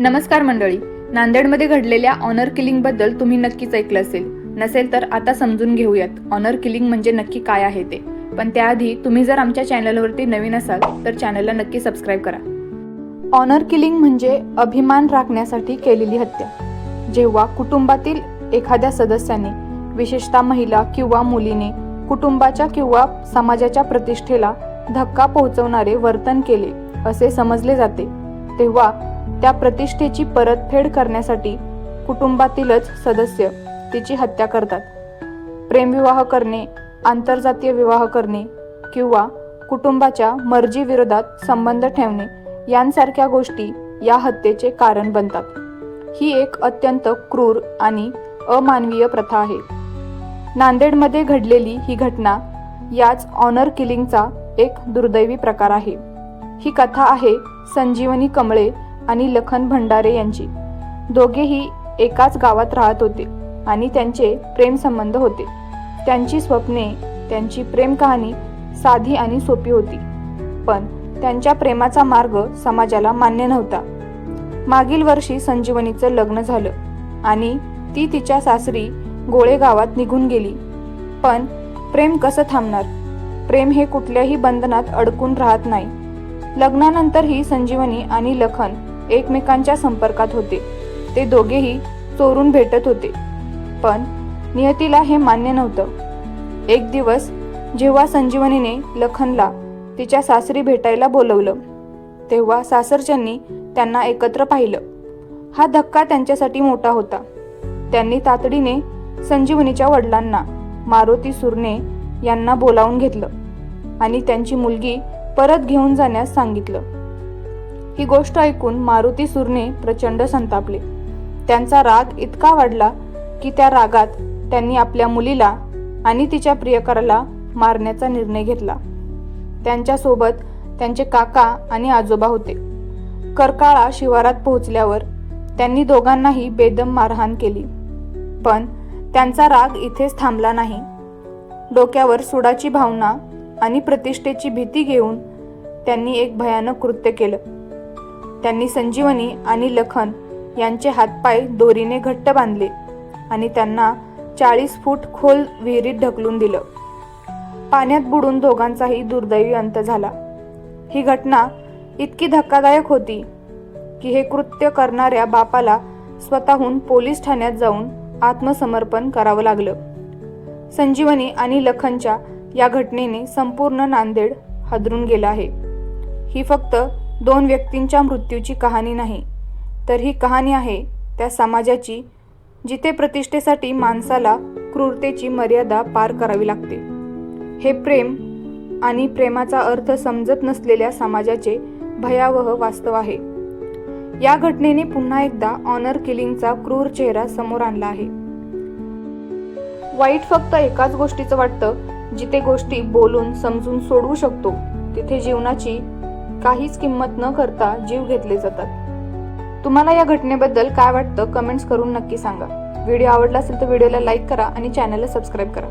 नमस्कार मंडळी. नांदेडमध्ये घडलेल्या ऑनर किलिंगबद्दल तुम्ही नक्कीच ऐकलं असेल. नसेल तर आता समजून घेऊयात. ऑनर किलिंग म्हणजे नक्की काय आहे ते. पण त्याआधी तुम्ही जर आमच्या चॅनलवरती नवीन असाल तर चॅनलला नक्की सबस्क्राईब करा. ऑनर किलिंग म्हणजे अभिमान राखण्यासाठी केलेली हत्या. जेव्हा कुटुंबातील एखाद्या सदस्याने विशेषतः महिला किंवा मुलीने कुटुंबाच्या किंवा समाजाच्या प्रतिष्ठेला धक्का पोहोचवणारे वर्तन केले असे समजले जाते. तेव्हा त्या प्रतिष्ठेची परतफेड करण्यासाठी कुटुंबातीलच सदस्य तिची हत्या करतात. प्रेमविवाह करणे आंतरजातीय विवाह करणे किंवा कुटुंबाच्या मर्जीविरोधात संबंध ठेवणे यांसारख्या गोष्टी या हत्येचे कारण बनतात. ही एक अत्यंत क्रूर आणि अमानवीय प्रथा आहे. नांदेडमध्ये घडलेली ही घटना याच ऑनर किलिंगचा एक दुर्दैवी प्रकार आहे. ही कथा आहे संजीवनी कमळे आणि लखन भंडारे यांची. दोघेही एकाच गावात राहत होते आणि त्यांचे प्रेमसंबंध होते. त्यांची स्वप्ने त्यांची प्रेम कहाणी साधी आणि सोपी होती. पण त्यांच्या प्रेमाचा मार्ग समाजाला मान्य नव्हता. मागील वर्षी संजीवनीचं लग्न झालं आणि ती तिच्या सासरी गोळेगावात निघून गेली. पण प्रेम कसं थांबणार? प्रेम हे कुठल्याही बंधनात अडकून राहत नाही. लग्नानंतरही संजीवनी आणि लखन एकमेकांच्या संपर्कात होते. ते दोघेही चोरून भेटत होते. पण नियतीला हे मान्य नव्हतं. एक दिवस जेव्हा संजीवनीने लखनला तिच्या सासरी भेटायला बोलवलं तेव्हा सासरच्यांनी त्यांना एकत्र पाहिलं. हा धक्का त्यांच्यासाठी मोठा होता. त्यांनी तातडीने संजीवनीच्या वडिलांना मारुती सुरने यांना बोलावून घेतलं आणि त्यांची मुलगी परत घेऊन जाण्यास सांगितलं. ही गोष्ट ऐकून मारुती सुरने प्रचंड संतापले. त्यांचा राग इतका वाढला की त्या रागात त्यांनी आपल्या मुलीला आणि तिच्या प्रियकराला मारण्याचा निर्णय घेतला. त्यांच्यासोबत त्यांचे काका आणि आजोबा होते. करकाळा शिवारात पोहोचल्यावर त्यांनी दोघांनाही बेदम मारहाण केली. पण त्यांचा राग इथेच थांबला नाही. डोक्यावर सुडाची भावना आणि प्रतिष्ठेची भीती घेऊन त्यांनी एक भयानक कृत्य केलं. त्यांनी संजीवनी आणि लखन यांचे हातपाय दोरीने घट्ट बांधले आणि त्यांना चाळीस फूट खोल विहिरीत ढकलून दिलं. पाण्यात बुडून दोघांचाही दुर्दैवी अंत झाला. ही घटना इतकी धक्कादायक होती की हे कृत्य करणाऱ्या बापाला स्वतःहून पोलीस ठाण्यात जाऊन आत्मसमर्पण करावं लागलं. संजीवनी आणि लखनच्या या घटनेने संपूर्ण नांदेड हादरून गेलं आहे. ही फक्त दोन व्यक्तींच्या मृत्यूची कहाणी नाही. तर ही कहाणी आहे त्या समाजाची जिथे प्रतिष्ठेसाठी माणसाला क्रूरतेची मर्यादा पार करावी लागते. हे प्रेम आणि प्रेमाचा अर्थ समजत नसलेल्या समाजाचे भयावह वास्तव आहे. या घटनेने पुन्हा एकदा ऑनर किलिंगचा क्रूर चेहरा समोर आणला आहे. वाईट फक्त एकाच गोष्टीचं वाटतं जिथे गोष्टी बोलून समजून सोडवू शकतो तिथे जीवनाची काहीच किंमत न करता जीव घेतले जातात. तुम्हाला या घटनेबद्दल काय वाटतं कमेंट्स करून नक्की सांगा. व्हिडिओ आवडला असेल तर व्हिडिओला लाईक करा आणि चॅनलला सबस्क्राईब करा.